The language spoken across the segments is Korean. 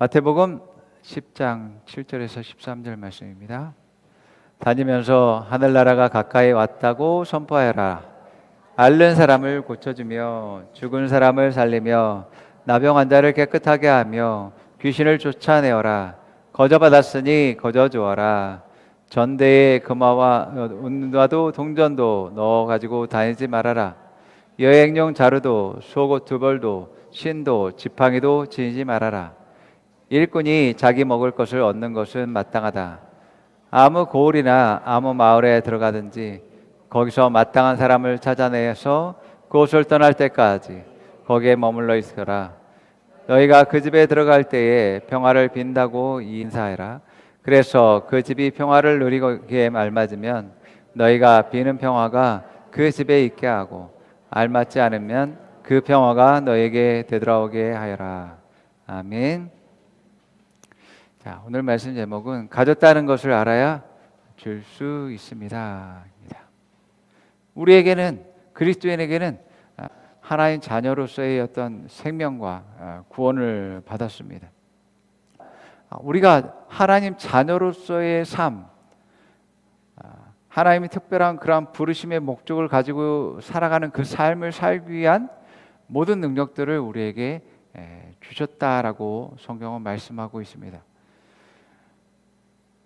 마태복음 10장 7절에서 13절 말씀입니다. 다니면서 하늘나라가 가까이 왔다고 선포하여라. 앓는 사람을 고쳐주며 죽은 사람을 살리며 나병 환자를 깨끗하게 하며 귀신을 쫓아내어라. 거저 받았으니 거저 주어라. 전대에 금화와 은과도 동전도 넣어 가지고 다니지 말아라. 여행용 자루도 속옷 두 벌도 신도 지팡이도 지니지 말아라. 일꾼이 자기 먹을 것을 얻는 것은 마땅하다. 아무 고을이나 아무 마을에 들어가든지 거기서 마땅한 사람을 찾아내서 그곳을 떠날 때까지 거기에 머물러 있으라. 너희가 그 집에 들어갈 때에 평화를 빈다고 인사해라. 그래서 그 집이 평화를 누리기에 알맞으면 너희가 비는 평화가 그 집에 있게 하고 알맞지 않으면 그 평화가 너에게 되돌아오게 하여라. 아멘. 자, 오늘 말씀 제목은 가졌다는 것을 알아야 줄 수 있습니다. 우리에게는 그리스도인에게는 아, 하나님 자녀로서의 어떤 생명과 아, 구원을 받았습니다. 아, 우리가 하나님 자녀로서의 삶, 하나님이 특별한 그러한 부르심의 목적을 가지고 살아가는 그 삶을 살기 위한 모든 능력들을 우리에게 주셨다라고 성경은 말씀하고 있습니다.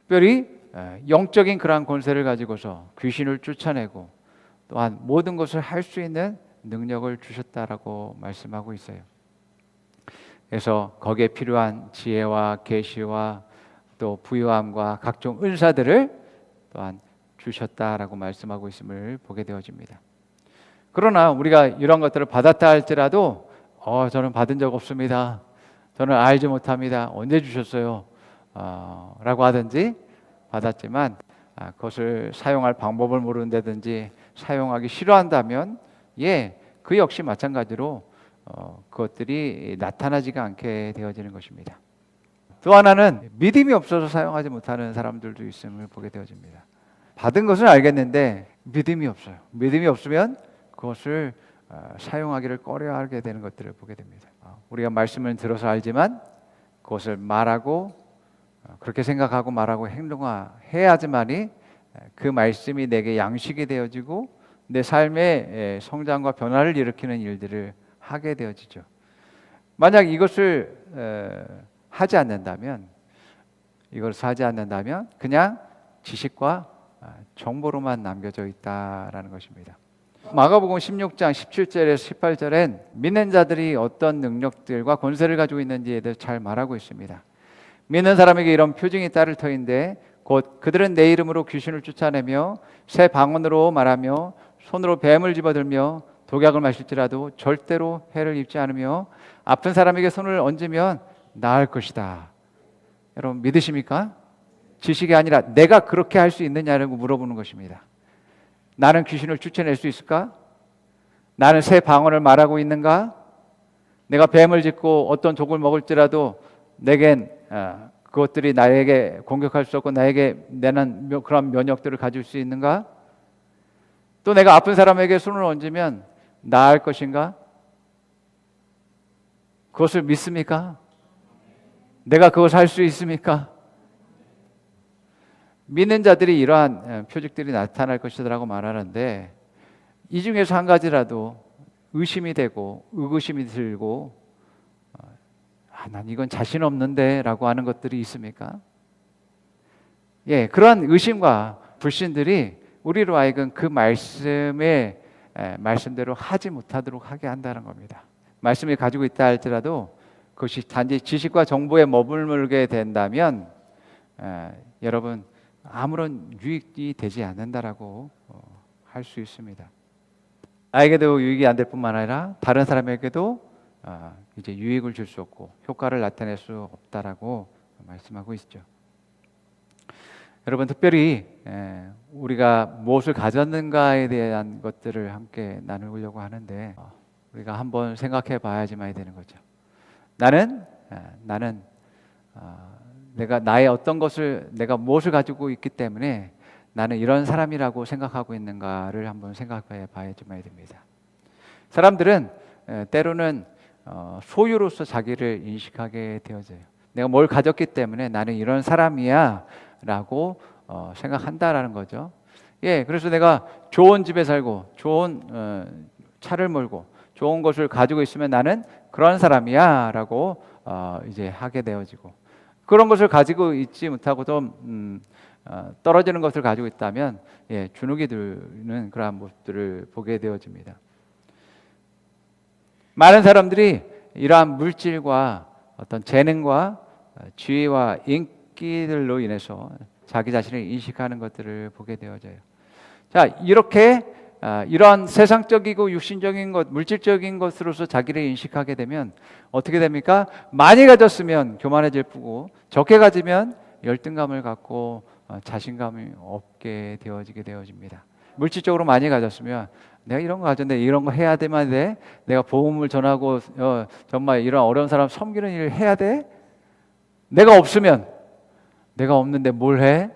특별히 영적인 그러한 권세를 가지고서 귀신을 쫓아내고 또한 모든 것을 할 수 있는 능력을 주셨다라고 말씀하고 있어요. 그래서 거기에 필요한 지혜와 계시와 또 부유함과 각종 은사들을 또한 주셨다라고 말씀하고 있음을 보게 되어집니다. 그러나 우리가 이런 것들을 받았다 할지라도 어, 저는 받은 적 없습니다. 저는 알지 못합니다. 언제 주셨어요? 어, 라고 하든지 받았지만 아, 그것을 사용할 방법을 모른다든지 사용하기 싫어한다면 예, 그 역시 마찬가지로 어, 그것들이 나타나지가 않게 되어지는 것입니다. 또 하나는 믿음이 없어서 사용하지 못하는 사람들도 있음을 보게 되어집니다. 받은 것은 알겠는데 믿음이 없어요. 믿음이 없으면 그것을 어, 사용하기를 꺼려하게 되는 것들을 보게 됩니다. 어, 우리가 말씀을 들어서 알지만 그것을 말하고 어, 그렇게 생각하고 말하고 행동해야지만이 그 말씀이 내게 양식이 되어지고 내 삶의 성장과 변화를 일으키는 일들을 하게 되어지죠. 만약 이것을 하지 않는다면 이것을 하지 않는다면 그냥 지식과 아, 정보로만 남겨져 있다라는 것입니다. 마가복음 16장 17절에서 18절엔 믿는 자들이 어떤 능력들과 권세를 가지고 있는지에 대해서 잘 말하고 있습니다. 믿는 사람에게 이런 표징이 따를 터인데 곧 그들은 내 이름으로 귀신을 쫓아내며 새 방언으로 말하며 손으로 뱀을 집어들며 독약을 마실지라도 절대로 해를 입지 않으며 아픈 사람에게 손을 얹으면 나을 것이다. 여러분 믿으십니까? 지식이 아니라 내가 그렇게 할 수 있느냐라고 물어보는 것입니다. 나는 귀신을 쫓아낼 수 있을까? 나는 새 방언을 말하고 있는가? 내가 뱀을 짓고 어떤 독을 먹을지라도 내겐 어, 그것들이 나에게 공격할 수 없고 나에게 내는 그런 면역들을 가질 수 있는가? 또 내가 아픈 사람에게 손을 얹으면 나을 것인가? 그것을 믿습니까? 내가 그것을 할 수 있습니까? 믿는 자들이 이러한 예, 표적들이 나타날 것이라고 말하는데 이 중에서 한 가지라도 의심이 되고 의구심이 들고 어, 아, 난 이건 자신 없는데 라고 하는 것들이 있습니까? 예, 그러한 의심과 불신들이 우리로 하여금 그 말씀의 예, 말씀대로 하지 못하도록 하게 한다는 겁니다. 말씀이 가지고 있다 할지라도 그것이 단지 지식과 정보에 머물게 된다면 에, 예, 여러분 아무런 유익이 되지 않는다라고 어, 할수 있습니다. 나에게도 유익이 안 될 뿐만 아니라 다른 사람에게도 어, 이제 유익을 줄 수 없고 효과를 나타낼 수 없다라고 말씀하고 있죠. 여러분 특별히 예, 우리가 무엇을 가졌는가에 대한 것들을 함께 나누려고 하는데 어, 우리가 한번 생각해 봐야지만 되는 거죠. 나는 예, 나는 어, 내가 나의 어떤 것을 내가 무엇을 가지고 있기 때문에 나는 이런 사람이라고 생각하고 있는가를 한번 생각해 봐야지만 됩니다. 사람들은 예, 때로는 어, 소유로서 자기를 인식하게 되어져요. 내가 뭘 가졌기 때문에 나는 이런 사람이야라고 어, 생각한다라는 거죠. 예, 그래서 내가 좋은 집에 살고 좋은 어, 차를 몰고 좋은 것을 가지고 있으면 나는 그런 사람이야라고 어, 이제 하게 되어지고 그런 것을 가지고 있지 못하고 좀 음, 어, 떨어지는 것을 가지고 있다면 예, 주눅이 드는 그러한 모습들을 보게 되어집니다. 많은 사람들이 이러한 물질과 어떤 재능과 지위와 인기들로 인해서 자기 자신을 인식하는 것들을 보게 되어져요. 자, 이렇게 아, 이러한 세상적이고 육신적인 것, 물질적인 것으로서 자기를 인식하게 되면 어떻게 됩니까? 많이 가졌으면 교만해질 뿐고 적게 가지면 열등감을 갖고 어, 자신감이 없게 되어지게 되어집니다. 물질적으로 많이 가졌으면 내가 이런 거 가졌는데 이런 거 해야 되만 돼. 내가 보험을 전하고 어, 정말 이런 어려운 사람 섬기는 일을 해야 돼. 내가 없으면 내가 없는데 뭘 해?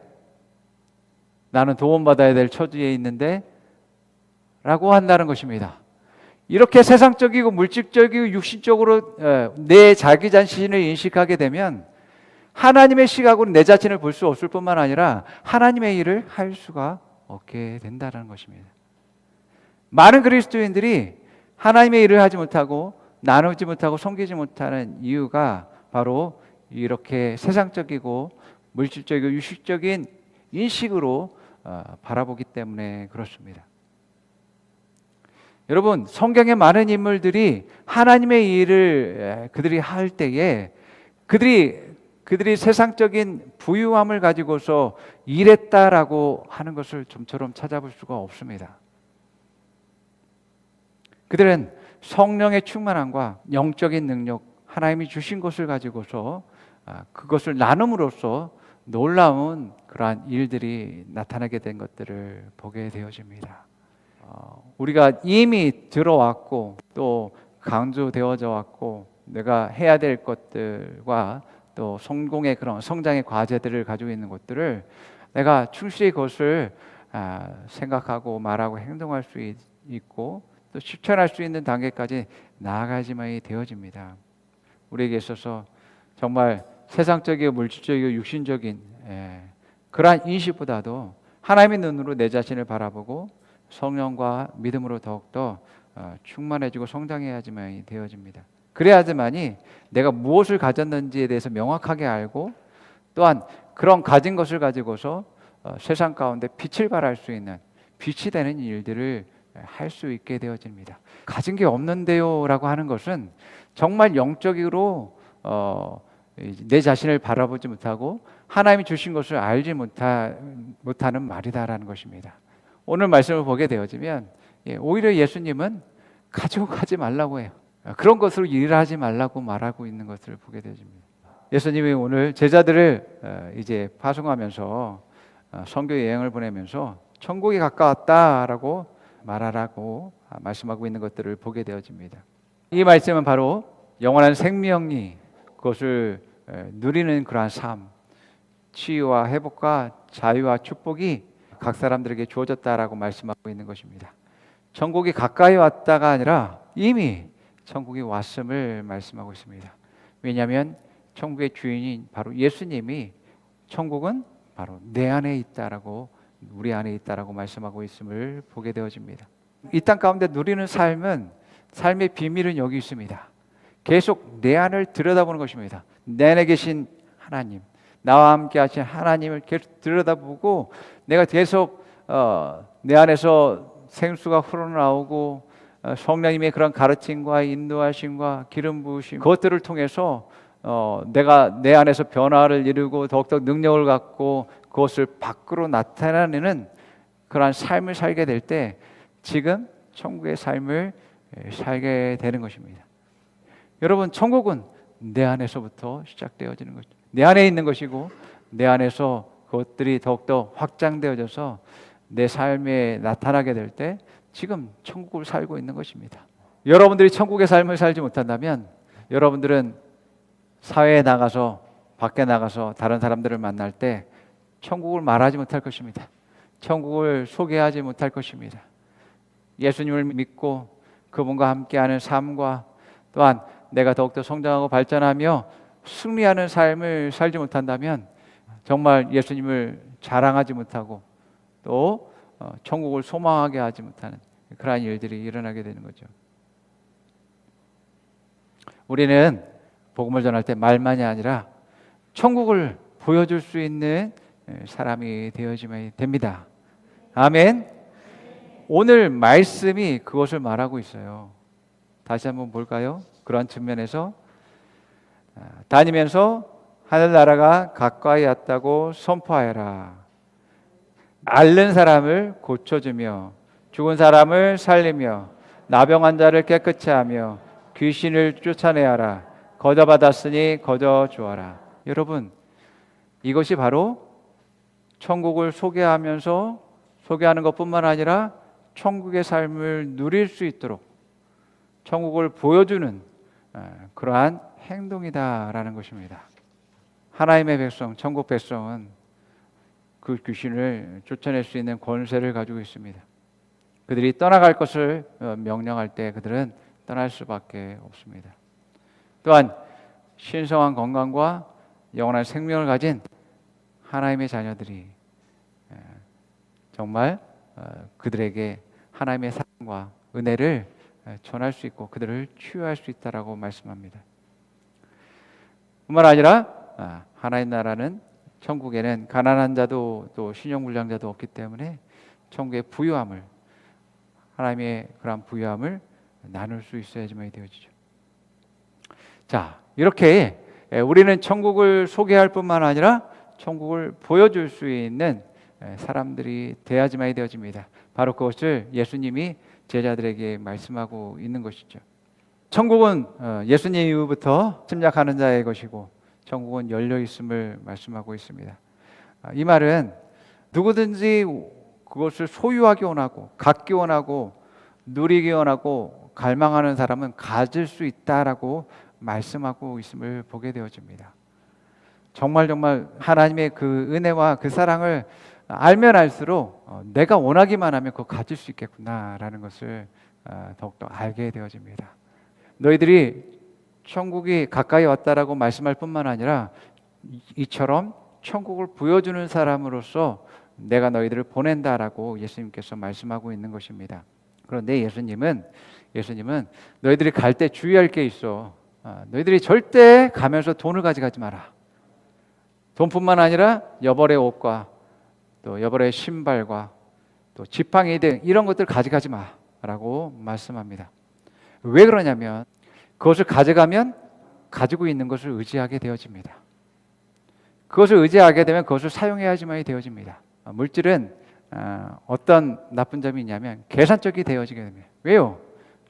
나는 도움받아야 될 처지에 있는데 라고 한다는 것입니다. 이렇게 세상적이고 물질적이고 육신적으로 어, 내 자기 자신을 인식하게 되면 하나님의 시각으로 내 자신을 볼 수 없을 뿐만 아니라 하나님의 일을 할 수가 없게 된다는 것입니다. 많은 그리스도인들이 하나님의 일을 하지 못하고 나누지 못하고 섬기지 못하는 이유가 바로 이렇게 세상적이고 물질적이고 유식적인 인식으로 어, 바라보기 때문에 그렇습니다. 여러분 성경의 많은 인물들이 하나님의 일을 그들이 할 때에 그들이 그들이 세상적인 부유함을 가지고서 일했다라고 하는 것을 좀처럼 찾아볼 수가 없습니다. 그들은 성령의 충만함과 영적인 능력, 하나님이 주신 것을 가지고서 아, 그것을 나눔으로써 놀라운 그러한 일들이 나타나게 된 것들을 보게 되어집니다. 어, 우리가 이미 들어왔고 또 강조되어져 왔고 내가 해야 될 것들과 또 성공의 그런 성장의 과제들을 가지고 있는 것들을 내가 충실히 그것을 아, 생각하고 말하고 행동할 수 있고 또 실천할 수 있는 단계까지 나아가지만이 되어집니다. 우리에게 있어서 정말 세상적이고 물질적이고 육신적인 예, 그러한 인식보다도 하나님의 눈으로 내 자신을 바라보고 성령과 믿음으로 더욱더 어, 충만해지고 성장해야지만 되어집니다. 그래야지만이 내가 무엇을 가졌는지에 대해서 명확하게 알고 또한 그런 가진 것을 가지고서 어, 세상 가운데 빛을 발할 수 있는 빛이 되는 일들을 할 수 있게 되어집니다. 가진 게 없는데요라고 하는 것은 정말 영적으로 어, 내 자신을 바라보지 못하고 하나님이 주신 것을 알지 못하, 못하는 말이다라는 것입니다. 오늘 말씀을 보게 되어지면 예, 오히려 예수님은 가지고 가지 말라고 해요. 그런 것으로 일하지 말라고 말하고 있는 것을 보게 되어집니다. 예수님이 오늘 제자들을 어, 이제 파송하면서 어, 선교 여행을 보내면서 천국이 가까웠다라고 말하라고 말씀하고 있는 것들을 보게 되어집니다. 이 말씀은 바로 영원한 생명이 그것을 누리는 그러한 삶, 치유와 회복과 자유와 축복이 각 사람들에게 주어졌다라고 말씀하고 있는 것입니다. 천국이 가까이 왔다가 아니라 이미 천국이 왔음을 말씀하고 있습니다. 왜냐하면 천국의 주인인 바로 예수님이 천국은 바로 내 안에 있다라고 우리 안에 있다라고 말씀하고 있음을 보게 되어집니다. 이 땅 가운데 누리는 삶은 삶의 비밀은 여기 있습니다. 계속 내 안을 들여다보는 것입니다. 내 안에 계신 하나님, 나와 함께 하신 하나님을 계속 들여다보고 내가 계속 어, 내 안에서 생수가 흘러나오고 어, 성령님의 그런 가르침과 인도하심과 기름 부으심 그것들을 통해서 어, 내가 내 안에서 변화를 이루고 더욱더 능력을 갖고 그것을 밖으로 나타내는 그러한 삶을 살게 될 때 지금 천국의 삶을 살게 되는 것입니다. 여러분 천국은 내 안에서부터 시작되어지는 것내 안에 있는 것이고 내 안에서 그것들이 더욱더 확장되어져서 내 삶에 나타나게 될 때 지금 천국을 살고 있는 것입니다. 여러분들이 천국의 삶을 살지 못한다면 여러분들은 사회에 나가서 밖에 나가서 다른 사람들을 만날 때 천국을 말하지 못할 것입니다. 천국을 소개하지 못할 것입니다. 예수님을 믿고 그분과 함께하는 삶과 또한 내가 더욱더 성장하고 발전하며 승리하는 삶을 살지 못한다면 정말 예수님을 자랑하지 못하고 또 어, 천국을 소망하게 하지 못하는 그러한 일들이 일어나게 되는 거죠. 우리는 복음을 전할 때 말만이 아니라 천국을 보여줄 수 있는 사람이 되어지면 됩니다. 아멘. 오늘 말씀이 그것을 말하고 있어요. 다시 한번 볼까요? 그런 측면에서 아, 다니면서 하늘나라가 가까이 왔다고 선포하여라. 앓는 사람을 고쳐주며 죽은 사람을 살리며 나병 환자를 깨끗이 하며 귀신을 쫓아내야라. 거저 받았으니 거저 주어라. 여러분, 이것이 바로 천국을 소개하면서 소개하는 것뿐만 아니라 천국의 삶을 누릴 수 있도록 천국을 보여주는 그러한 행동이다라는 것입니다. 하나님의 백성, 천국 백성은 그 귀신을 쫓아낼 수 있는 권세를 가지고 있습니다. 그들이 떠나갈 것을 어, 명령할 때 그들은 떠날 수밖에 없습니다. 또한 신성한 건강과 영원한 생명을 가진 하나님의 자녀들이 정말 어, 그들에게 하나님의 사랑과 은혜를 전할 수 있고 그들을 치유할 수 있다라고 말씀합니다. 뿐만 아니라 아, 하나님 나라는 천국에는 가난한 자도 또 신용 불량자도 없기 때문에 천국의 부유함을 하나님의 그런 부유함을 나눌 수 있어야지만 되어지죠. 자, 이렇게 우리는 천국을 소개할 뿐만 아니라 천국을 보여줄 수 있는 사람들이 돼야지만 되어집니다. 바로 그것을 예수님이 제자들에게 말씀하고 있는 것이죠. 천국은 어, 예수님 이후부터 침략하는 자의 것이고 천국은 열려 있음을 말씀하고 있습니다. 아, 이 말은 누구든지 그것을 소유하기 원하고 갖기 원하고 누리기 원하고 갈망하는 사람은 가질 수 있다라고 말씀하고 있음을 보게 되어집니다. 정말 정말 하나님의 그 은혜와 그 사랑을 알면 알수록 어, 내가 원하기만 하면 그거 가질 수 있겠구나라는 것을 어, 더욱더 알게 되어집니다. 너희들이 천국이 가까이 왔다라고 말씀할 뿐만 아니라 이처럼 천국을 보여주는 사람으로서 내가 너희들을 보낸다라고 예수님께서 말씀하고 있는 것입니다. 그런데 예수님은 예수님은 너희들이 갈 때 주의할 게 있어. 아, 너희들이 절대 가면서 돈을 가져가지 마라. 돈뿐만 아니라 여벌의 옷과 또 여벌의 신발과 또 지팡이 등 이런 것들 가져가지 마라고 말씀합니다. 왜 그러냐면 그것을 가져가면 가지고 있는 것을 의지하게 되어집니다. 그것을 의지하게 되면 그것을 사용해야지만 되어집니다. 물질은 어, 어떤 나쁜 점이 있냐면 계산적이 되어지게 됩니다. 왜요?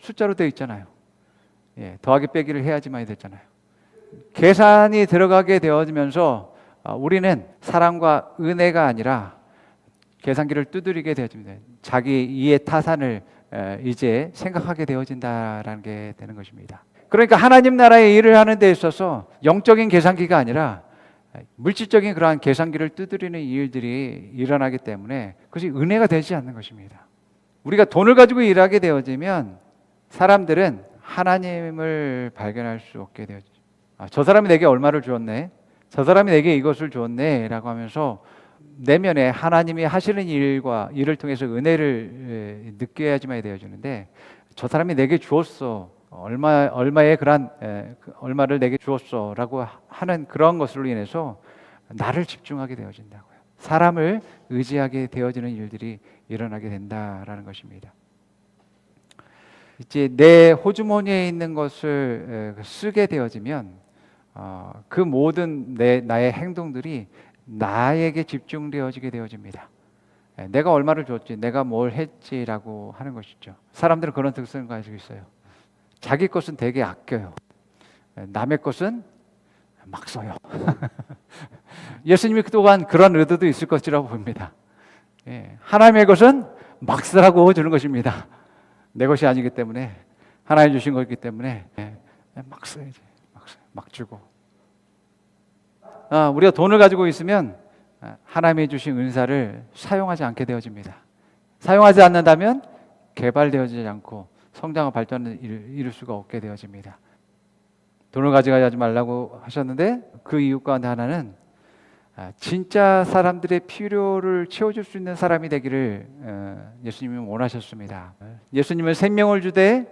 숫자로 되어 있잖아요. 예, 더하기 빼기를 해야지만 되잖아요. 계산이 들어가게 되어지면서 어, 우리는 사랑과 은혜가 아니라 계산기를 두드리게 되어집니다. 자기 이해 타산을 이제 생각하게 되어진다라는 게 되는 것입니다. 그러니까 하나님 나라의 일을 하는 데 있어서 영적인 계산기가 아니라 물질적인 그러한 계산기를 두드리는 일들이 일어나기 때문에 그것이 은혜가 되지 않는 것입니다. 우리가 돈을 가지고 일하게 되어지면 사람들은 하나님을 발견할 수 없게 되어죠. 아, 저 사람이 내게 얼마를 주었네. 저 사람이 내게 이것을 주었네 라고 하면서 내면에 하나님이 하시는 일과 일을 통해서 은혜를 느껴야지만 되어지는데 저 사람이 내게 주었어 얼마 얼마의 그런 그 얼마를 내게 주었어라고 하는 그런 것으로 인해서 나를 집중하게 되어진다고요. 사람을 의지하게 되어지는 일들이 일어나게 된다라는 것입니다. 이제 내 호주머니에 있는 것을 쓰게 되어지면 어, 그 모든 내 나의 행동들이 나에게 집중되어지게 되어집니다. 예, 내가 얼마를 줬지, 내가 뭘 했지라고 하는 것이죠. 사람들은 그런 특성을 가지고 있어요. 자기 것은 되게 아껴요. 예, 남의 것은 막 써요. 예수님이 또한 그런 의도도 있을 것이라고 봅니다. 예, 하나님의 것은 막 쓰라고 주는 것입니다. 내 것이 아니기 때문에 하나님 주신 거기 때문에 막 써야지, 막, 써요. 막 주고 어, 우리가 돈을 가지고 있으면 어, 하나님이 주신 은사를 사용하지 않게 되어집니다. 사용하지 않는다면 개발되어지지 않고 성장과 발전을 이룰 수가 없게 되어집니다. 돈을 가져가지 말라고 하셨는데 그 이유 가운데 하나는 아, 진짜 사람들의 필요를 채워줄 수 있는 사람이 되기를 어, 예수님이 원하셨습니다. 예수님은 생명을 주되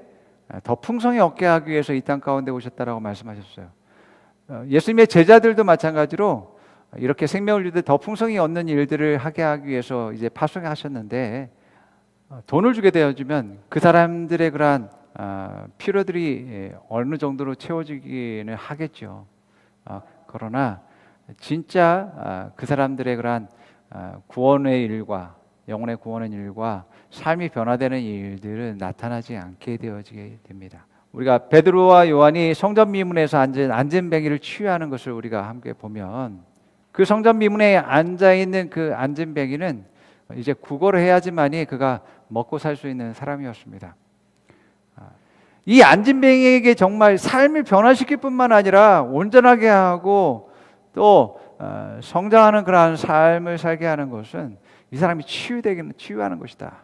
아, 더 풍성히 얻게 하기 위해서 이 땅 가운데 오셨다라고 말씀하셨어요. 어, 예수님의 제자들도 마찬가지로 이렇게 생명을 주되 더 풍성히 얻는 일들을 하게 하기 위해서 이제 파송하셨는데 어, 돈을 주게 되어주면 그 사람들의 그러한 아, 필요들이 예, 어느 정도로 채워지기는 하겠죠. 아, 그러나 진짜 아, 그 사람들의 그러한 아, 구원의 일과 영혼의 구원의 일과 삶이 변화되는 일들은 나타나지 않게 되어지게 됩니다. 우리가 베드로와 요한이 성전 미문에서 앉은 안전뱅이를 치유하는 것을 우리가 함께 보면 그 성전 미문에 앉아 있는 그 안전뱅이는 이제 구걸을 해야지만이 그가 먹고 살 수 있는 사람이었습니다. 이 안진뱅이에게 정말 삶을 변화시킬 뿐만 아니라 온전하게 하고 또 어, 성장하는 그러한 삶을 살게 하는 것은 이 사람이 치유되기는 치유하는 것이다.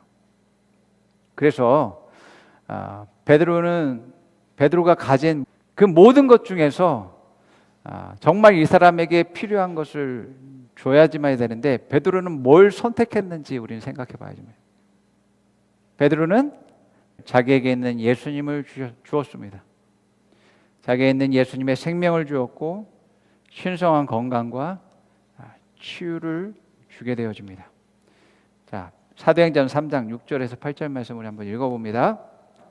그래서 아, 베드로는 베드로가 가진 그 모든 것 중에서 아, 정말 이 사람에게 필요한 것을 줘야지만 되는데 베드로는 뭘 선택했는지 우리는 생각해 봐야죠. 베드로는 자기에게 있는 예수님을 주었습니다. 자기에게 있는 예수님의 생명을 주었고 신성한 건강과 치유를 주게 되어집니다. 자, 사도행전 3장 6절에서 8절 말씀을 한번 읽어봅니다.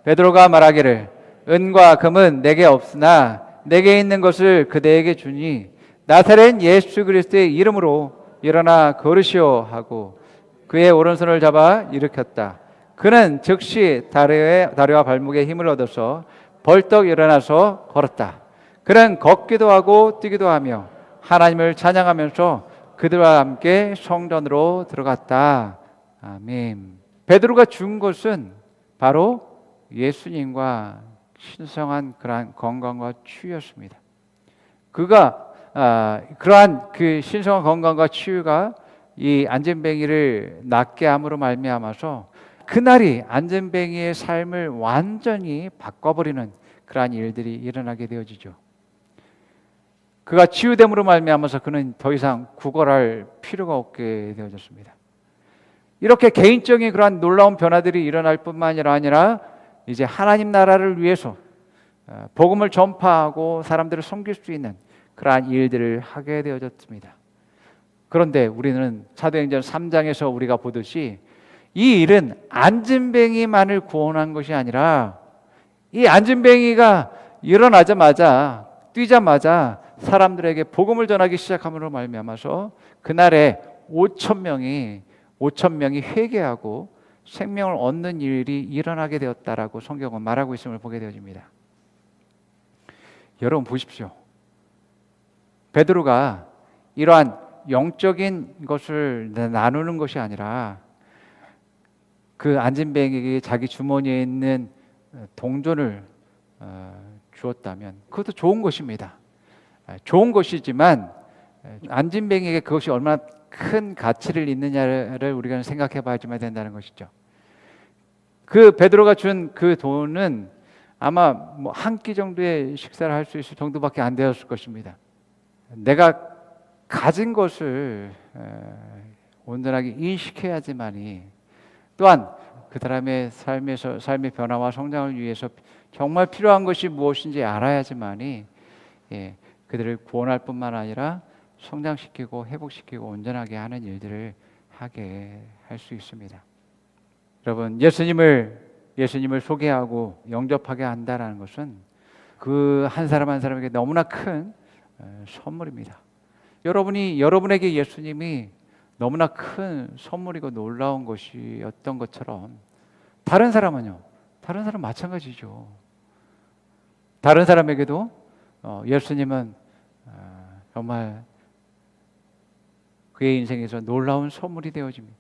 베드로가 말하기를 은과 금은 내게 없으나 내게 있는 것을 그대에게 주니 나사렛 예수 그리스도의 이름으로 일어나 걸으시오 하고 그의 오른손을 잡아 일으켰다. 그는 즉시 다리의, 다리와 발목에 힘을 얻어서 벌떡 일어나서 걸었다. 그는 걷기도 하고 뛰기도 하며 하나님을 찬양하면서 그들과 함께 성전으로 들어갔다. 아멘. 베드로가 준 것은 바로 예수님과 신성한 그러한 건강과 치유였습니다. 그가 아, 그러한 그 신성한 건강과 치유가 이 안전뱅이를 낫게 함으로 말미암아서 그날이 안전뱅이의 삶을 완전히 바꿔버리는 그러한 일들이 일어나게 되어지죠. 그가 치유됨으로 말미암아서 그는 더 이상 구걸할 필요가 없게 되어졌습니다. 이렇게 개인적인 그러한 놀라운 변화들이 일어날 뿐만 아니라 이제 하나님 나라를 위해서 어, 복음을 전파하고 사람들을 섬길 수 있는 그러한 일들을 하게 되어졌습니다. 그런데 우리는 사도행전 3장에서 우리가 보듯이 이 일은 안진뱅이만을 구원한 것이 아니라 이 안진뱅이가 일어나자마자 뛰자마자 사람들에게 복음을 전하기 시작함으로 말미암아서 그날에 5천 명이 5천 명이 회개하고 생명을 얻는 일이 일어나게 되었다라고 성경은 말하고 있음을 보게 되어집니다. 여러분 보십시오. 베드로가 이러한 영적인 것을 나누는 것이 아니라 그 안진뱅에게 자기 주머니에 있는 동전을 어, 주었다면 그것도 좋은 것입니다. 아, 좋은 것이지만 안진뱅에게 그것이 얼마나 큰 가치를 있느냐를 우리가 생각해 봐야지만 된다는 것이죠. 그 베드로가 준 그 돈은 아마 뭐 한 끼 정도의 식사를 할 수 있을 정도밖에 안 되었을 것입니다. 내가 가진 것을 온전하게 인식해야지만이 또한 그 사람의 삶에서 삶의 변화와 성장을 위해서 정말 필요한 것이 무엇인지 알아야지만이 예, 그들을 구원할 뿐만 아니라 성장시키고 회복시키고 온전하게 하는 일들을 하게 할 수 있습니다. 여러분 예수님을 예수님을 소개하고 영접하게 한다라는 것은 그 한 사람 한 사람에게 너무나 큰 어, 선물입니다. 여러분이 여러분에게 예수님이 너무나 큰 선물이고 놀라운 것이었던 것처럼 다른 사람은요. 다른 사람 마찬가지죠. 다른 사람에게도 어, 예수님은 어, 정말 그의 인생에서 놀라운 선물이 되어집니다.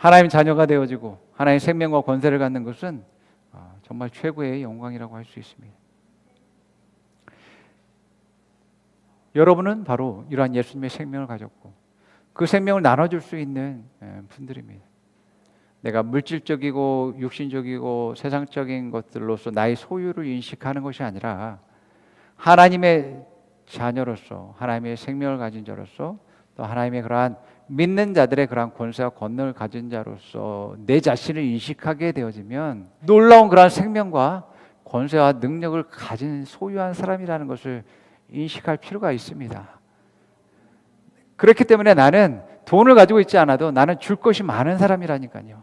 하나님 자녀가 되어지고 하나님의 생명과 권세를 갖는 것은 어, 정말 최고의 영광이라고 할 수 있습니다. 여러분은 바로 이러한 예수님의 생명을 가졌고 그 생명을 나눠줄 수 있는 예, 분들입니다. 내가 물질적이고 육신적이고 세상적인 것들로서 나의 소유를 인식하는 것이 아니라 하나님의 자녀로서 하나님의 생명을 가진 자로서 또 하나님의 그러한 믿는 자들의 그러한 권세와 권능을 가진 자로서 내 자신을 인식하게 되어지면 놀라운 그러한 생명과 권세와 능력을 가진 소유한 사람이라는 것을 인식할 필요가 있습니다. 그렇기 때문에 나는 돈을 가지고 있지 않아도 나는 줄 것이 많은 사람이라니까요.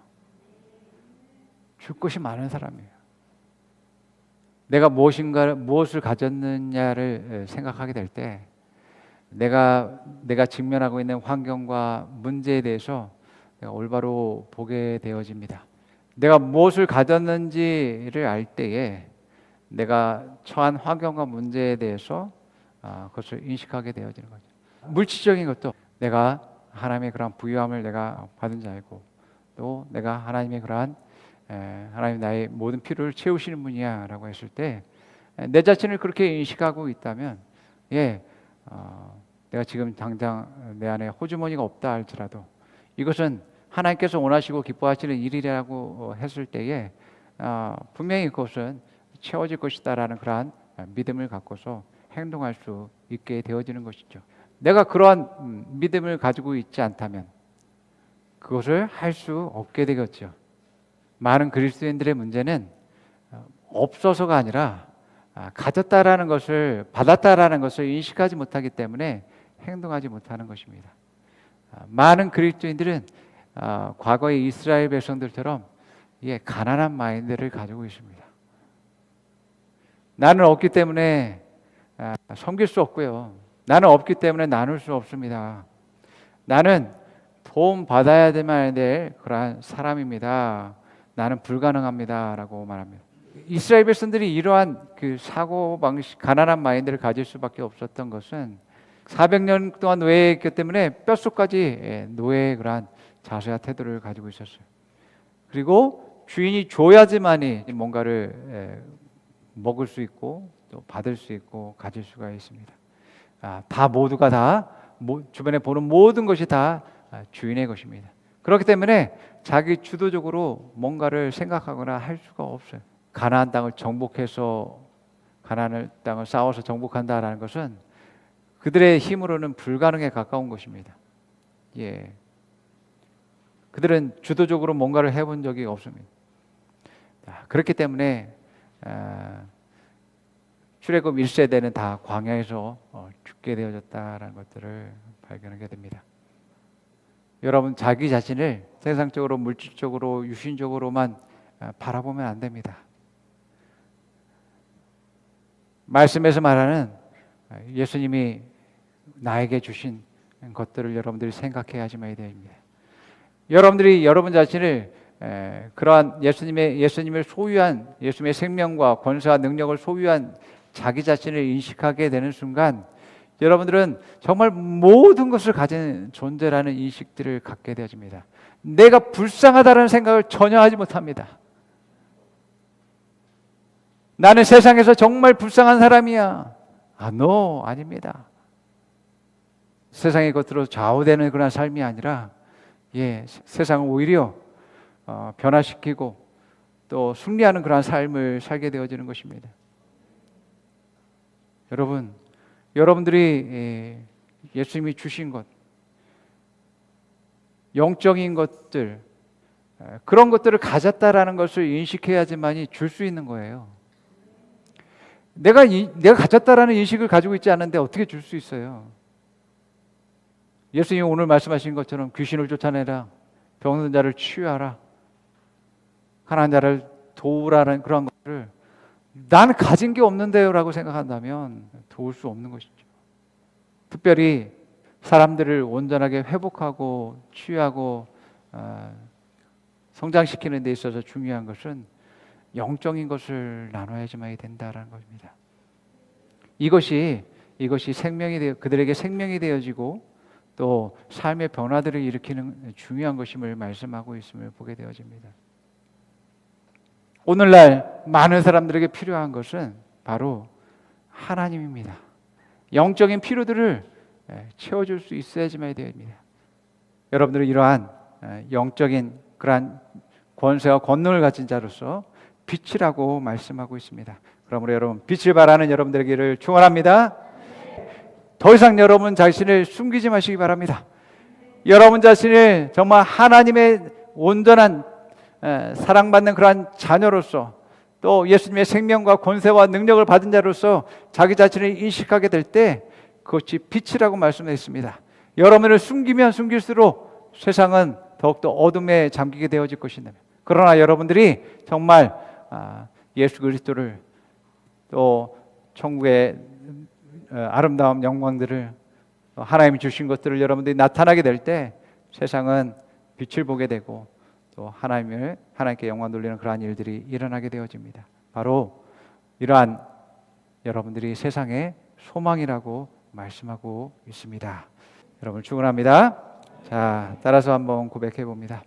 줄 것이 많은 사람이에요. 내가 무엇인가 무엇을 가졌느냐를 생각하게 될 때 내가 내가 직면하고 있는 환경과 문제에 대해서 내가 올바로 보게 되어집니다. 내가 무엇을 가졌는지를 알 때에 내가 처한 환경과 문제에 대해서 아, 그것을 인식하게 되어지는 거죠. 물질적인 것도 내가 하나님의 그러한 부유함을 내가 받은 자이고 또 내가 하나님의 그러한 하나님 나의 모든 필요를 채우시는 분이야라고 했을 때 내 자신을 그렇게 인식하고 있다면 예 어, 내가 지금 당장 내 안에 호주머니가 없다 할지라도 이것은 하나님께서 원하시고 기뻐하시는 일이라고 했을 때에 어, 분명히 그것은 채워질 것이다라는 그러한 믿음을 갖고서 행동할 수 있게 되어지는 것이죠. 내가 그러한 음, 믿음을 가지고 있지 않다면 그것을 할 수 없게 되겠죠. 많은 그리스도인들의 문제는 어, 없어서가 아니라 아, 가졌다라는 것을 받았다라는 것을 인식하지 못하기 때문에 행동하지 못하는 것입니다. 아, 많은 그리스도인들은 아, 과거의 이스라엘 백성들처럼 예, 가난한 마인드를 가지고 있습니다. 나는 없기 때문에 섬길 수 없고요. 나는 없기 때문에 나눌 수 없습니다. 나는 도움 받아야 될 그러한 사람입니다. 나는 불가능합니다라고 말합니다. 이스라엘 백성들이 이러한 그 사고 방식, 가난한 마인드를 가질 수밖에 없었던 것은 400년 동안 노예했기 때문에 뼛속까지 예, 노예의 그러한 자세와 태도를 가지고 있었어요. 그리고 주인이 줘야지만이 뭔가를 예, 먹을 수 있고 또 받을 수 있고 가질 수가 있습니다. 아, 다 모두가 다 주변에 보는 모든 것이 다 아, 주인의 것입니다. 그렇기 때문에 자기 주도적으로 뭔가를 생각하거나 할 수가 없어요. 가나안 땅을 정복해서 가나안 땅을 싸워서 정복한다라는 것은 그들의 힘으로는 불가능에 가까운 것입니다. 예. 그들은 주도적으로 뭔가를 해본 적이 없습니다. 그렇기 때문에 아, 출애굽 1세대는 다 광야에서 어, 죽게 되어졌다라는 것들을 발견하게 됩니다. 여러분 자기 자신을 세상적으로 물질적으로 유신적으로만 아, 바라보면 안 됩니다. 말씀에서 말하는 예수님이 나에게 주신 것들을 여러분들이 생각해야지만 됩니다. 여러분들이 여러분 자신을 그러한 예수님의 예수님을 소유한 예수님의 생명과 권세와 능력을 소유한 자기 자신을 인식하게 되는 순간 여러분들은 정말 모든 것을 가진 존재라는 인식들을 갖게 되어집니다. 내가 불쌍하다는 생각을 전혀 하지 못합니다. 나는 세상에서 정말 불쌍한 사람이야. 아, no, 아닙니다. 세상의 것으로 좌우되는 그런 삶이 아니라, 예, 세상을 오히려 어, 변화시키고 또 승리하는 그런 삶을 살게 되어지는 것입니다. 여러분, 여러분들이 예, 예수님이 주신 것, 영적인 것들, 그런 것들을 가졌다라는 것을 인식해야지만이 줄 수 있는 거예요. 내가 이, 내가 가졌다라는 인식을 가지고 있지 않은데 어떻게 줄 수 있어요? 예수님이 오늘 말씀하신 것처럼 귀신을 쫓아내라, 병든 자를 치유하라, 가난한 자를 도우라는 그런 것을 나는 가진 게 없는데요라고 생각한다면 도울 수 없는 것이죠. 특별히 사람들을 온전하게 회복하고 치유하고 어, 성장시키는 데 있어서 중요한 것은 영적인 것을 나눠야지만 된다라는 것입니다. 이것이 이것이 생명이 되어 그들에게 생명이 되어지고 또 삶의 변화들을 일으키는 중요한 것임을 말씀하고 있음을 보게 되어집니다. 오늘날 많은 사람들에게 필요한 것은 바로 하나님입니다. 영적인 필요들을 채워줄 수 있어야지만 됩니다. 여러분들은 이러한 영적인 그러한 권세와 권능을 가진 자로서 빛이라고 말씀하고 있습니다. 그러므로 여러분 빛을 발하는 여러분들에게를 축원합니다. 더 이상 여러분 자신을 숨기지 마시기 바랍니다. 여러분 자신을 정말 하나님의 온전한 에, 사랑받는 그러한 자녀로서 또 예수님의 생명과 권세와 능력을 받은 자로서 자기 자신을 인식하게 될 때 그것이 빛이라고 말씀했습니다. 여러분을 숨기면 숨길수록 세상은 더욱더 어둠에 잠기게 되어질 것입니다. 그러나 여러분들이 정말 아, 예수 그리스도를 또 천국의 어, 아름다운 영광들을 또 하나님이 주신 것들을 여러분들이 나타나게 될 때 세상은 빛을 보게 되고 또 하나님을 하나님께 영광 돌리는 그러한 일들이 일어나게 되어집니다. 바로 이러한 여러분들이 세상의 소망이라고 말씀하고 있습니다. 여러분 축원합니다. 자, 따라서 한번 고백해 봅니다.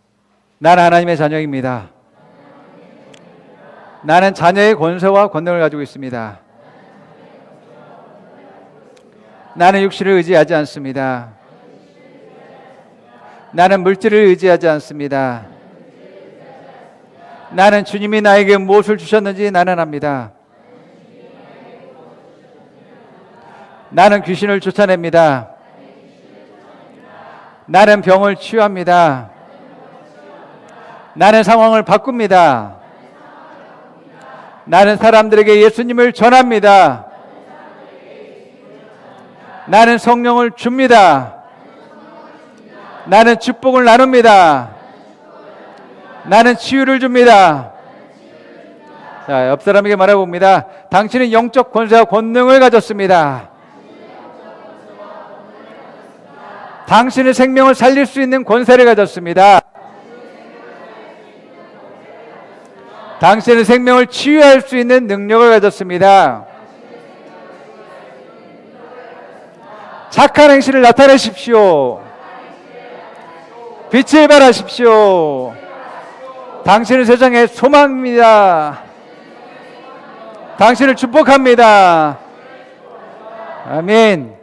나는 하나님의 자녀입니다. 나는 자녀의 권세와 권능을 가지고 있습니다. 나는 육신을 의지하지 않습니다. 나는 물질을 의지하지 않습니다. 나는 주님이 나에게 무엇을 주셨는지 나는 압니다. 나는 귀신을 쫓아냅니다. 나는 병을 치유합니다. 나는 상황을 바꿉니다. 나는 사람들에게 예수님을 전합니다. 나는 성령을 줍니다. 나는 축복을 나눕니다. 나는 치유를 줍니다. 자, 옆 사람에게 말해 봅니다. 당신은 영적 권세와 권능을 가졌습니다. 당신의 생명을 살릴 수 있는 권세를 가졌습니다. 당신의 생명을 치유할 수 있는 능력을 가졌습니다. 착한 행실을 나타내십시오. 빛을 발하십시오. 당신은 세상의 소망입니다. 당신을 축복합니다. 아멘.